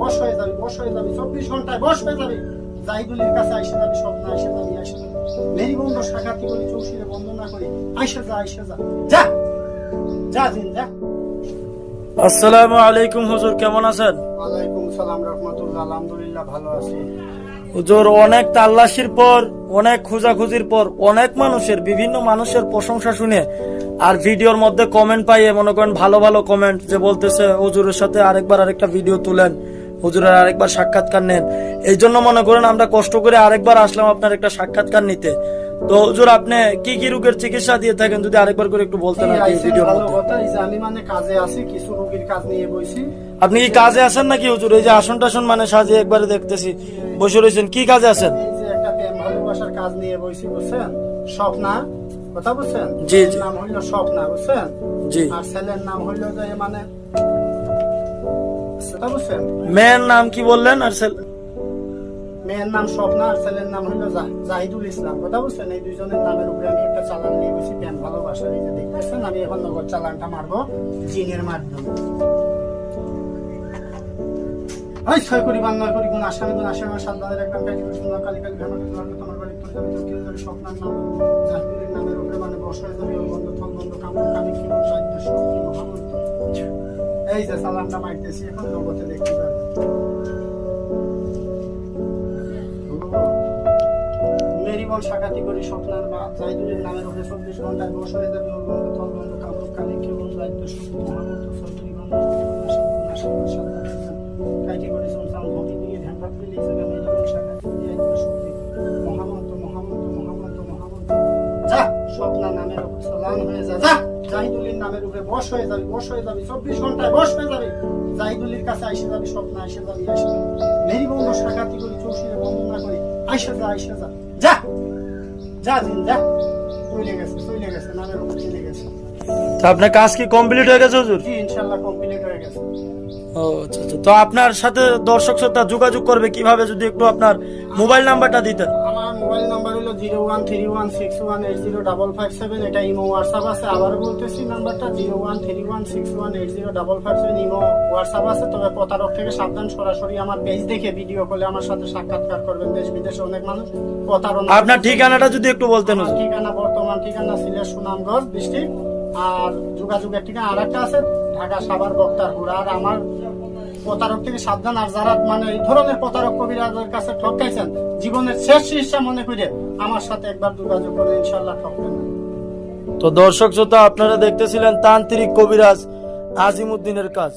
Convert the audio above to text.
বস হয়ে যাবি বস হয়ে যাবি চব্বিশ ঘন্টায় বস হয়ে যাবি। জাহিদুলের কাছে আইসে যাবি স্বপ্ন আইসে যাবি আইসে যাবি। মেরিগন্ড সাক্ষাতি করি চৌশিরে বন্দনা করি আইসে যা আইসে যা। যা যা দিন যা। আসসালামু আলাইকুম হুজুর কেমন আছেন? ওয়ালাইকুম সালাম রহমতুল্লাহ আলহামদুলিল্লাহ ভালো আছি। হুজুর অনেক তাল্লাশির পর অনেক খোঁজাখুঁজির পর অনেক মানুষের বিভিন্ন মানুষের প্রশংসা শুনে আর ভিডিওর মধ্যে কমেন্ট পাইয়ে মনে করেন ভালো ভালো কমেন্ট যে বলতেছে হুজুরের সাথে আরেকবার আরেকটা ভিডিও তুলেন। হুজুরের আরেকবার সাক্ষাৎকার নেন। এই জন্য মনে করেন আমরা কষ্ট করে আরেকবার আসলাম আপনার একটা সাক্ষাৎকার নিতে। তো হুজুর আপনি কি কি রোগের চিকিৎসা দিয়ে থাকেন? যদি আরেকবার করে একটু বলতেন ভিডিওর মধ্যে। আমি মানে কাজে আছি কিছু রোগীর কাজ নিয়ে বইছি। আপনি কি কাজে আছেন নাকি হুজুর? এই যে আসন টাসন মানে সাজিয়ে একবারে দেখতেছি বসে রয়েছেন কি কাজে আছেন? এই যে একটা প্রেম ভালোবাসার কাজ নিয়ে বইছি বুঝছেন? স্বপ্না কথা বুঝছেন? জি, জি। নাম হইল স্বপ্না বুঝছেন? জি। আর ছেলের নাম হইল যে মানে বুঝছেন মেয়ের নাম কি বললেন আর ছেলে- মেয়ের নাম স্বপ্না আর ছেলের নাম হইল জা- জাহিদুল ইসলাম। কথা বুঝছেন এই দুইজনের নামের উপরে আমি একটা চালান নিয়ে ভালোবাসার এই যে দেখতেছেন আমি এখন নগদ চালানটা মারবো জিনের মাধ্যমে। ওই ছয় করি বান নয় কোন আসামি আসামি কাটি করি সুন্দর কালি কালি তোমার বাড়ি স্বপ্নার নাম জাহিদুলের নামের উপরে মানে বসায় বন্ধ এই যে সালামটা মারতেছি, এখন জগতে দেখতে পারবে মেরিবন সাকাতি স্বপ্নের স্বপ্নার বা জাহিদুলের নামের উপরে চব্বিশ ঘন্টায় বসে যাবে, ওর বন্ধ থল বন্ধ কামড় কামি দায়িত্ব নামের উপর সালাম হয়ে যা যা জাহিদুলের নামের উপরে বস হয়ে যাবি বস হয়ে যাবি চব্বিশ ঘন্টায় বস হয়ে যাবি জাহিদুলের কাছে আইসে যাবি স্বপ্ন আইসে যাবি আইসে যাবি মেরিবন্ধ সাকাতি করি চৌশিরে বন্দনা করি আইসে যা আইসে যা যা যা দিন যা চলে গেছে চলে গেছে নামের উপর চলে গেছে আপনার কাজ কি কমপ্লিট হয়ে গেছে হুজুর? জি ইনশাল্লাহ কমপ্লিট হয়ে গেছে। ও আচ্ছা আচ্ছা। তো আপনার সাথে দর্শক শ্রোতা যোগাযোগ করবে কীভাবে যদি একটু আপনার মোবাইল নাম্বারটা দিতেন? মোবাইল নাম্বার হলো zero one three one six one eight zero double five seven. এটা ইমো হোয়াটসঅ্যাপ আছে। আবার বলতেছি নাম্বারটা zero one three one six one eight zero double five seven imo WhatsApp আছে। তবে প্রতারক থেকে সাবধান সরাসরি আমার পেজ দেখে ভিডিও কলে আমার সাথে সাক্ষাৎকার করবেন। দেশ বিদেশে অনেক মানুষ প্রতারণা আপনার ঠিকানাটা যদি একটু বলতেন ঠিকানা বর্তমান ঠিকানা সিলেট সুনামগঞ্জ ডিস্ট্রিক্ট। আর যোগাযোগের ঠিকানা আর একটা আছে ঢাকা সাভার বক্তারপুর। আর আমার প্রতারক থেকে সাবধান। আর যারা মানে এই ধরনের প্রতারক কবিরাজের কাছে ঠকাইছেন জীবনের শেষ চিকিৎসা মনে করে আমার সাথে একবার যোগাযোগ করে ইনশাল্লাহ ঠকবেন তো দর্শক শ্রোতা, আপনারা দেখতেছিলেন তান্ত্রিক কবিরাজ আজিমুদ্দিনের কাজ।